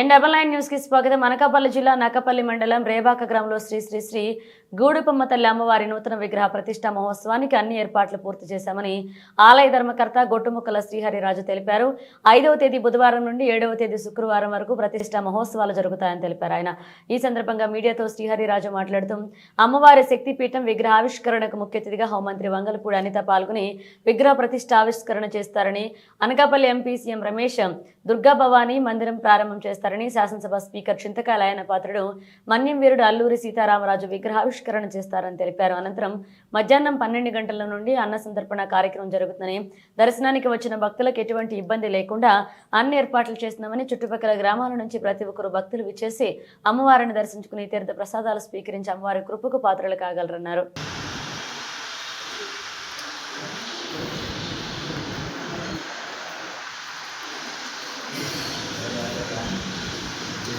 And double nine న్యూస్కి స్వాగతం. అనకాపల్లి జిల్లా నకపల్లి మండలం రేబాక గ్రామంలో శ్రీ శ్రీ శ్రీ గూడుపమ్మ తల్లి అమ్మవారి నూతన విగ్రహ ప్రతిష్టా మహోత్సవానికి అన్ని ఏర్పాట్లు పూర్తి చేశామని ఆలయ ధర్మకర్త గొట్టుముక్కల శ్రీహరిరాజు తెలిపారు. ఐదవ తేదీ బుధవారం నుండి ఏడవ తేదీ శుక్రవారం వరకు ప్రతిష్ట మహోత్సవాలు జరుగుతాయని తెలిపారు ఆయన. ఈ సందర్భంగా మీడియాతో శ్రీహరిరాజు మాట్లాడుతూ అమ్మవారి శక్తిపీఠం విగ్రహ ఆవిష్కరణకు ముఖ్య అతిథిగా హోంమంత్రి వంగలపూడి అనిత పాల్గొని విగ్రహ ప్రతిష్ట ఆవిష్కరణ చేస్తారని అనకాపల్లి ఎంపీ సీఎం రమేష్ దుర్గా భవానీ మందిరం ప్రారంభం చేస్తారు చేస్తారని శాసనసభ స్పీకర్ చింతకాలయన ఆయన పాత్రుడు మన్యం వీరుడు అల్లూరి సీతారామరాజు విగ్రహావిష్కరణ చేస్తారని తెలిపారు. అనంతరం మధ్యాహ్నం పన్నెండు గంటల నుండి అన్న సంతర్పణ కార్యక్రమం జరుగుతుందని దర్శనానికి వచ్చిన భక్తులకు ఎటువంటి ఇబ్బంది లేకుండా అన్ని ఏర్పాట్లు చేస్తున్నామని చుట్టుపక్కల గ్రామాల నుంచి ప్రతి ఒక్కరు భక్తులు విచ్చేసి అమ్మవారిని దర్శించుకుని తీర్థ ప్రసాదాలు స్వీకరించి అమ్మవారి కృపకు పాత్రలు కాగలరన్నారు.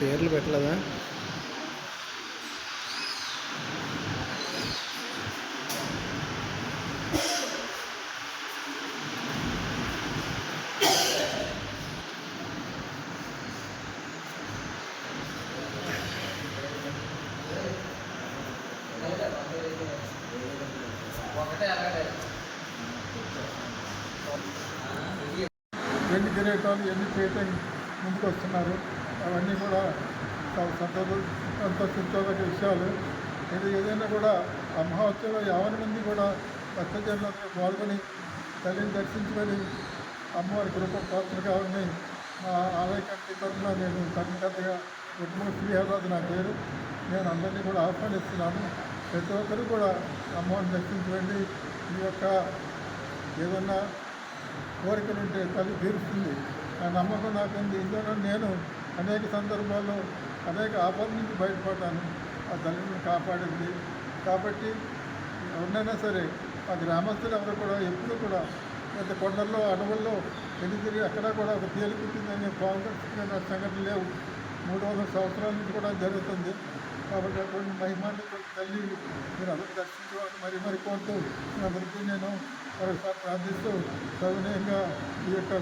పేర్లు పెట్టలేదా? ఎన్ని కిరీటాలు ఎన్ని చేయటం ముందుకు వస్తున్నారు అవన్నీ కూడా చాలా సంతోషించదగ్గ విషయాలు. ఇది ఏదైనా కూడా ఆ మహోత్సవంలో యావన మంది కూడా భక్తజనులందరూ పాల్గొని తల్లిని దర్శించుకొని అమ్మవారి కృప పాత్ర కావాలని మా ఆలయ కమిటీ తరఫున నేను కర్ణకర్తగా కుటుంబ శ్రీహరాజు నా పేరు. నేను అందరినీ కూడా ఆహ్వానిస్తున్నాను. ప్రతి ఒక్కరూ కూడా అమ్మవారిని దర్శించుకోండి. ఈ యొక్క ఏదన్నా కోరికలు ఉంటే తల్లి తీరుస్తుంది. ఆ నమ్మకం నాకుంది. ఇందులో నేను అనేక సందర్భాల్లో అనేక ఆపద నుంచి బయటపడ్డాను. ఆ తల్లిని కాపాడింది. కాబట్టి ఎవరినైనా సరే ఆ గ్రామస్తులు ఎవరు కూడా ఎప్పుడు కూడా పెద్ద కొండల్లో అడవుల్లో వెళ్ళి తిరిగి అక్కడ కూడా ఒక తేలిపుట్టిందనే కాంగ్రెస్ సంఘటన లేవు. మూడు వందల సంవత్సరాల నుంచి కూడా జరుగుతుంది. కాబట్టి అటువంటి మహిమాన్ని తల్లి మీరు అందరూ దర్శించుకోవాలి. మరి మరి కోరుతూ మీ అందరికీ నేను మరొకసారి ప్రార్థిస్తూ సవినయంగా ఈ యొక్క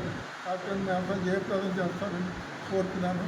కార్యక్రమం అందరూ జయప్రదం చేస్తారని కోరుతున్నాను.